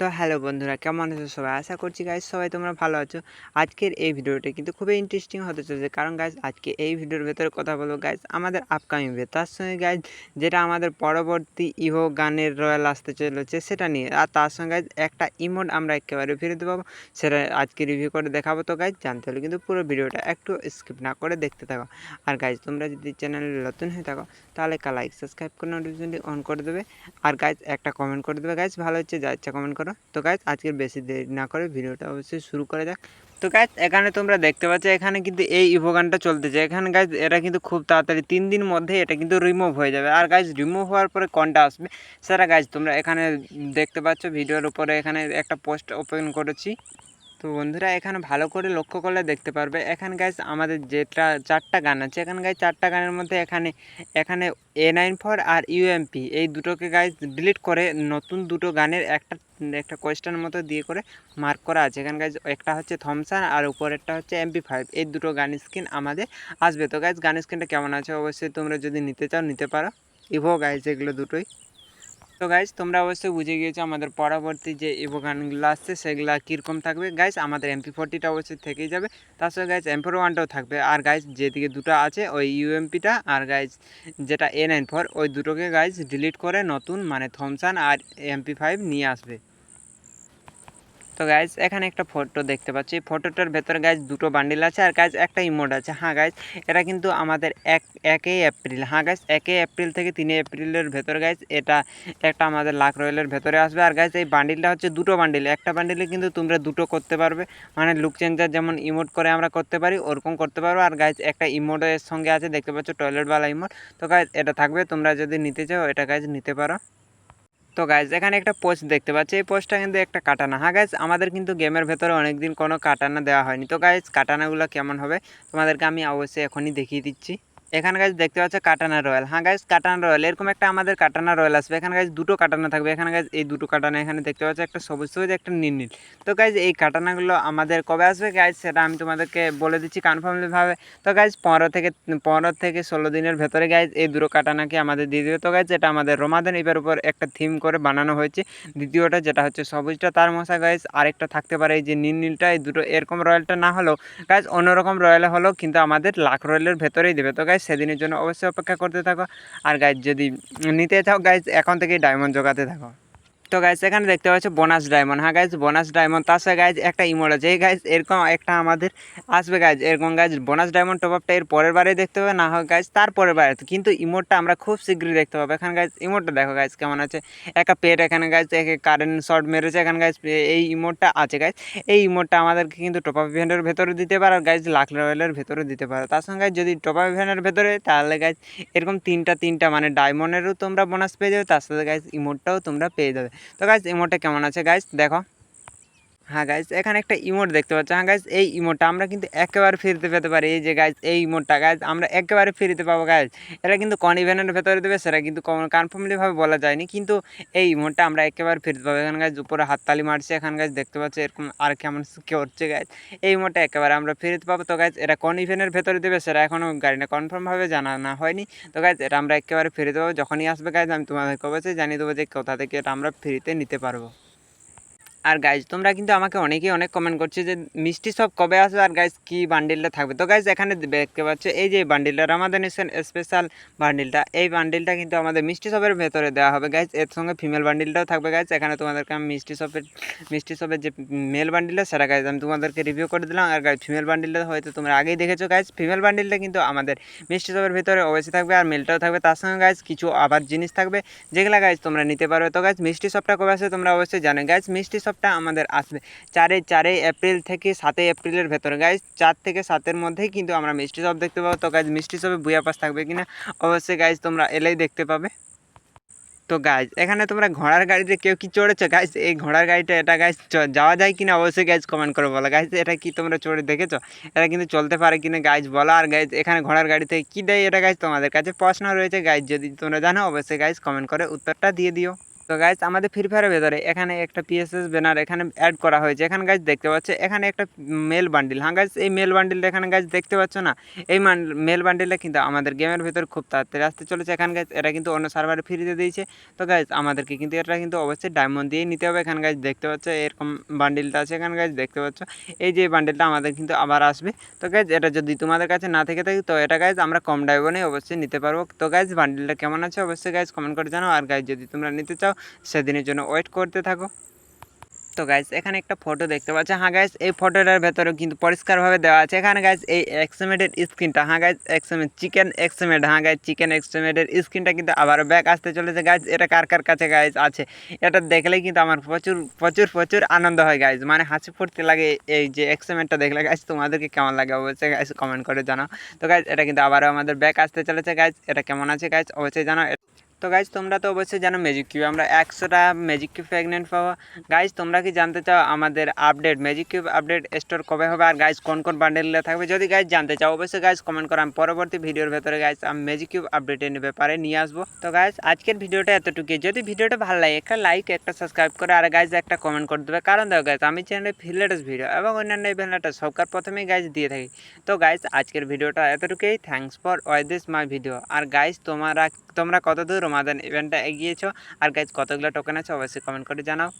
তো হ্যালো বন্ধুরা, কেমন আছো সবাই? আশা করছি গাইজ সবাই তোমরা ভালো আছো। আজকের এই ভিডিওটা কিন্তু খুবই ইন্টারেস্টিং হতে চলেছে। কারণ গাইজ আজকে এই ভিডিওর ভেতরে কথা বলব গাইজ আমাদের আপকামিং ভিডিও তার সঙ্গে গাইজ যেটা আমাদের পরবর্তী ইভো গানের রয়্যাল আসতে চলেছে সেটা নিয়ে। আর তার সঙ্গে গাইজ একটা ইমোট আমরা একেবারে ফিরতে পাবো সেটা আজকে রিভিউ করে দেখাবো। তো গাইজ জানতে হলে কিন্তু পুরো ভিডিওটা একটু স্কিপ না করে দেখতে থাকো। আর গাইজ তোমরা যদি চ্যানেলে নতুন হয়ে থাকো, তাহলে একটা লাইক সাবস্ক্রাইব করে নোটিফিকেশনটি অন করে দেবে। আর গাইজ একটা কমেন্ট করে দেবে। গাইজ ভালো হচ্ছে, যা ইচ্ছা কমেন্ট করো। তো গাইজ আজকের বেশি দেরি না করে ভিডিওটা অবশ্যই শুরু করে যাক। তো গাইজ এখানে তোমরা দেখতে পাচ্ছ, এখানে কিন্তু এই ইভোগানটা চলতেছে। এখানে গাইজ এটা কিন্তু খুব তাড়াতাড়ি তিন দিন মধ্যে এটা কিন্তু রিমুভ হয়ে যাবে। আর গাইজ রিমুভ হওয়ার পরে কোনটা আসবে? সেটা গাইজ তোমরা এখানে দেখতে পাচ্ছ, ভিডিওর উপরে এখানে একটা পোস্ট ওপেন করেছি। তো বন্ধুরা এখানে ভালো করে লক্ষ্য করলে দেখতে পারবে, এখানে গাইজ আমাদের যেটা চারটা গান আছে, এখানে গাইজ চারটা গানের মধ্যে এখানে এখানে এ নাইন ফোর আর ইউএমপি এই দুটোকে গাইজ ডিলিট করে নতুন দুটো গানের একটা একটা কোয়েশ্চেনের মতো দিয়ে করে মার্ক করা আছে। এখানে গাইজ একটা হচ্ছে থমসান আর উপরেরটা হচ্ছে এমপি ফাইভ এই দুটো গান স্ক্রিন আমাদের আসবে। তো গাইজ গান স্ক্রিনটা কেমন আছে? অবশ্যই তোমরা যদি নিতে চাও, নিতে পারো। ইভো গাইজ এগুলো দুটোই। তো গাইজ তোমরা অবশ্যই বুঝে গিয়েছো আমাদের পরবর্তী যে ইভো গানগুলো আসছে, সেগুলো কীরকম থাকবে? গাইজ আমাদের এমপি ফোরটিটা অবশ্যই থেকেই যাবে। তার সঙ্গে গাইজ ফোর ওয়ানটাও থাকবে। আর গাইজ যেদিকে দুটো আছে, ওই ইউএমপিটা আর গাইজ যেটা এ নাইন ফোর ওই দুটোকে গাইজ ডিলিট করে নতুন মানে থমসান আর এমপি ফাইভ নিয়ে আসবে। তো গাইজ এখানে একটা ফটো দেখতে পাচ্ছি। ফটোটার ভেতরে গাইজ দুটো বান্ডিল আছে আর গাইজ একটা ইমোট আছে। হ্যাঁ গাইজ এটা কিন্তু আমাদের এক একই এপ্রিল হ্যাঁ গাইজ একই এপ্রিল থেকে তিনে এপ্রিলের ভেতরে গাইজ এটা একটা আমাদের লাখ রয়েলের ভেতরে আসবে। আর গাইজ এই বান্ডিলটা হচ্ছে দুটো বান্ডিল একটা বান্ডিলে কিন্তু তোমরা দুটো করতে পারবে। মানে লুক চেঞ্জার যেমন ইমোট করে আমরা করতে পারি, ওরকম করতে পারব আর গাইজ একটা ইমোটের সঙ্গে আছে, দেখতে পাচ্ছ টয়লেটওয়ালা ইমোট তো গাইজ এটা থাকবে। তোমরা যদি নিতে চাও, এটা গাইজ নিতে পারো। তো গাইজ এখানে একটা পোস্ট দেখতে পাচ্ছি। এই পোস্টটা কিন্তু একটা কাটানা। হ্যাঁ গাইজ আমাদের কিন্তু গেমের ভেতরে অনেকদিন কোনো কাটানা দেওয়া হয়নি। তো গাইজ কাটানাগুলো কেমন হবে তোমাদেরকে আমি অবশ্যই এখনই দেখিয়ে দিচ্ছি। এখানে গাইজ দেখতে পাচ্ছ কাটানা রয়্যাল। হ্যাঁ গাইজ কাটানা রয়্যাল, এরকম একটা আমাদের কাটানা রয়্যাল আসবে। এখানে গাইজ দুটো কাটানা থাকবে। এখানে গাইজ এই দুটো কাটানা এখানে দেখতে পাচ্ছ, একটা সবুজ সবুজ, একটা নীল নীল। তো গাইজ এই কাটানাগুলো আমাদের কবে আসবে গাইজ সেটা আমি তোমাদেরকে বলে দিচ্ছি কনফার্মলিভাবে তো গাইজ পনেরো থেকে পনেরো থেকে ষোলো দিনের ভেতরে গাইজ এই দুটো কাটানাকে আমাদের দিয়ে দেবে। তো গাইজ এটা আমাদের রোমাদান, এবার উপর একটা থিম করে বানানো হয়েছে। দ্বিতীয়টা যেটা হচ্ছে সবুজটা, তার মশা গাইজ আরেকটা থাকতে পারে এই যে নীল নীলটা, এই দুটো এরকম রয়্যালটা না হলেও গাইজ অন্যরকম রয়্যাল হলেও কিন্তু আমাদের লাখ রয়্যালের ভেতরেই দেবে। তো গাইজ সেদিনের জন্য অবশ্যই অপেক্ষা করতে থাকো। আর গাইজ যদি নিতে চাও গাইজ এখন থেকেই ডায়মন্ড জোগাতে থাকো। তো গাইজ এখানে দেখতে পাচ্ছ বোনাস ডায়মন্ড হ্যাঁ গাইজ বোনাস ডায়মন্ড তার সাথে গাইজ একটা ইমোট আছে। এই গাইজ এরকম একটা আমাদের আসবে গাইজ এরকম গাইজ বোনাস ডায়মন্ড টপ আপটা এর পরের বারে দেখতে হবে, না হয় গাইজ তার পরের বারে। কিন্তু ইমোটটা আমরা খুব শীঘ্রই দেখতে পাবো। এখানে গাইজ ইমোটটা দেখো গাইজ কেমন আছে? একটা পেট এখানে গাইজ কারেন্ট শর্ট মেরেছে। এখানে গাইজ এই ইমোটটা আছে গাইজ এই ইমোটটা আমাদেরকে কিন্তু টপ আপ ইভেন্টের ভেতরে দিতে পারে আর গাইজ লাখ রয়্যালের ভেতরে দিতে পারে। তার সঙ্গে যদি টপ আপ ইভেন্টের ভেতরে, তাহলে গাইজ এরকম তিনটা তিনটা মানে ডায়মন্ডেরও তোমরা বোনাস পেয়ে যাবে। তার সাথে গাইজ ইমোটটাও তোমরা পেয়ে যাবে। তো গাইজ ইমোটটা কেমন আছে? গাইজ দেখো। হ্যাঁ গাইজ এখানে একটা ইমোট দেখতে পাচ্ছ হ্যাঁ গাইজ এই ইমোটটা আমরা কিন্তু একেবারে ফ্রিতে পেতে পারি। এই যে গাইজ এই ইমোটটা গাইজ আমরা একেবারে ফ্রিতে পাবো গাইজ এটা কিন্তু কোন ইভেন্টের ভেতরে দেবে সেটা কিন্তু কনফার্মলিভাবে বলা যায়নি। কিন্তু এই ইমোটটা আমরা একেবারে ফ্রিতে পাবো। এখানে গাছ উপরে হাততালি মারছে। এখানে গাছ দেখতে পাচ্ছি এরকম আর কেমন করছে গাছ এই ইমোটটা একেবারে আমরা ফ্রিতে পাবো। তো গাইজ এটা কোন ইভেন্টের ভেতরে দেবে সেটা এখনও গাড়িটা কনফার্মভাবে জানানো হয়নি। তো গাইজ এটা আমরা একেবারে ফ্রিতে পাবো। যখনই আসবে গাইজ আমি তোমাদেরকে অবশ্যই জানিয়ে দেবো যে কোথা থেকে এটা আমরা ফ্রিতে নিতে পারব। আর গাইজ তোমরা কিন্তু আমাকে অনেকেই অনেক কমেন্ট করছে যে মিষ্টি সব কবে আসবে আর গাইজ কী বান্ডিলটা থাকবে? তো গাইজ এখানে দেখতে পাচ্ছ, এই যে বান্ডিলটা আমাদের নিশ্চয় স্পেশাল বান্ডিলটা এই বান্ডিলটা কিন্তু আমাদের মিষ্টি শপের ভেতরে দেওয়া হবে গাইজ এর সঙ্গে ফিমেল বান্ডিলটাও থাকবে গাইজ এখানে তোমাদেরকে আমি মিষ্টি শপের মিষ্টি শপের যে মেল বান্ডিলটা সেটা গাইজ আমি তোমাদেরকে রিভিউ করে দিলাম। আর গাইজ ফিমেল বান্ডিলটা হয়তো তোমরা আগেই দেখেছ গাইজ ফিমেল বান্ডিলটা কিন্তু আমাদের মিষ্টি শপের ভেতরে অবশ্যই থাকবে আর মেলটাও থাকবে। তার সঙ্গে গাইজ কিছু আবার জিনিস থাকবে, যেগুলো গাইজ তোমরা নিতে পারবে তো গাইজ মিষ্টি শপটা কবে আসে তোমরা অবশ্যই জানো। গাইজ মিষ্টি শপটা আমাদের আসবে। চারে চারে এপ্রিল থেকে সাতই এপ্রিলের ভেতরে। গাইজ চার থেকে সাতের মধ্যেই কিন্তু আমরা মিষ্টি শপ দেখতে পাবো। তো গাইজ মিষ্টি শপে বুয়া পাস থাকবে কিনা? অবশ্যই গাইজ তোমরা এলেই দেখতে পাবে। তো গাইজ এখানে তোমরা ঘোড়ার গাড়িতে কেউ কি চড়েছো? গাইজ এই ঘোড়ার গাড়িটা, এটা গাইজ যাওয়া যায় কিনা? অবশ্যই গাইজ কমেন্ট করে বলো। গাইজ এটা কি তোমরা চড়ে দেখেছ? এটা কিন্তু চলতে পারে কিনা? গাইজ বলো। আর গাইজ এখানে ঘোড়ার গাড়িতে কী দেয়? এটা গাইজ তোমাদের কাছে প্রশ্ন রয়েছে। গাইজ যদি তোমরা জানো, অবশ্যই গাইজ কমেন্ট করে উত্তরটা দিয়ে দিও। তো গাইজ আমাদের ফ্রি ফায়ারের ভেতরে এখানে একটা পিএসএস ব্যানার এখানে অ্যাড করা হয়েছে। এখানে গাইজ দেখতে পাচ্ছ, এখানে একটা মেল বান্ডিল হ্যাঁ গাইজ এই মেল বান্ডিলটা এখানে গাইজ দেখতে পাচ্ছ না? এই মেল বান্ডিলটা কিন্তু আমাদের গেমের ভেতরে খুব তাড়াতাড়ি আসতে চলেছে। এখানে গাইজ এটা কিন্তু অন্য সার্ভারে ফ্রিতে দিয়েছে। তো গাইজ আমাদেরকে কিন্তু এটা কিন্তু অবশ্যই ডায়মন্ড দিয়েই নিতে হবে। এখানে গাছ দেখতে পাচ্ছ, এরকম বান্ডিলটা আছে। এখানে গাইজ দেখতে পাচ্ছ, এই যে বান্ডিলটা আমাদের কিন্তু আবার আসবে। তো গাইজ এটা যদি তোমাদের কাছে না থেকে থাকে, তো এটা গাইজ আমরা কম ডায়মন্ডে অবশ্যই নিতে পারব। তো গাইজ বান্ডিলটা কেমন আছে অবশ্যই গাইজ কমেন্ট করে জানাও। আর গাইজ যদি তোমরা নিতে চাও সেদিনের জন্য ওয়েট করতে থাকো। তো গাইজ এখানে একটা ফটো দেখতে পাচ্ছ। হ্যাঁ গাইজ এই ফটোটার ভেতরে কিন্তু পরিষ্কারভাবে দেওয়া আছে। এখানে গাইজ এই এক্সএমেডের স্ক্রিনটা হ্যাঁ গাইজ এক্সএমেড চিকেন এক্সএমেড হ্যাঁ গাইজ চিকেন এক্সএমেডের স্ক্রিনটা কিন্তু আবারও ব্যাক আসতে চলেছে। গাইজ এটা কার কার কাছে গাইজ আছে? এটা দেখলেই কিন্তু আমার প্রচুর প্রচুর প্রচুর আনন্দ হয় গাইজ মানে হাসি ফুর্তি লাগে এই যে এক্সএমেডটা দেখলে। গাইজ তোমাদেরকে কেমন লাগে অবশ্যই গাইজ কমেন্ট করে জানাও। তো গাইজ এটা কিন্তু আবারও আমাদের ব্যাক আসতে চলেছে। গাইজ এটা কেমন আছে? গাইজ অবশ্যই জানাও। তো গাইজ তোমরা তো অবশ্যই জানো ম্যাজিক কিউব আমরা একশোটা ম্যাজিক কিউব প্রেগনেন্ট পাবো। গাইজ তোমরা কি জানতে চাও আমাদের update magic cube update store কবে হবে আর গাইজ কোন কোন বান্ডেলে থাকবে? যদি গাইজ জানতে চাও, অবশ্যই গাইজ কমেন্ট করো। আমি পরবর্তী ভিডিওর ভেতরে গাইজ আমি ম্যাজিক কিউব আপডেটের ব্যাপারে নিয়ে আসব। তো গাইজ আজকের ভিডিওটা এতটুকুই। যদি ভিডিওটা ভালো লাগে, একটা লাইক একটা সাবস্ক্রাইব করে আর গাইজ একটা কমেন্ট করে দেবে। কারণ দেখো গাইজ আমি চ্যানেলে ফিলেটেস ভিডিও এবং অন্যান্য ইভেন্টটা সবকার প্রথমেই গাইজ দিয়ে থাকি। তো গাইজ আজকের ভিডিওটা এতটুকুই। Thanks for why this my video R guys তোমরা তোমরা কত দূর রমাদান ইভেন্টটা এগিয়েছো। আর গাইজ কতগুলো টোকেন আছে অবশ্যই কমেন্ট করে জানাও।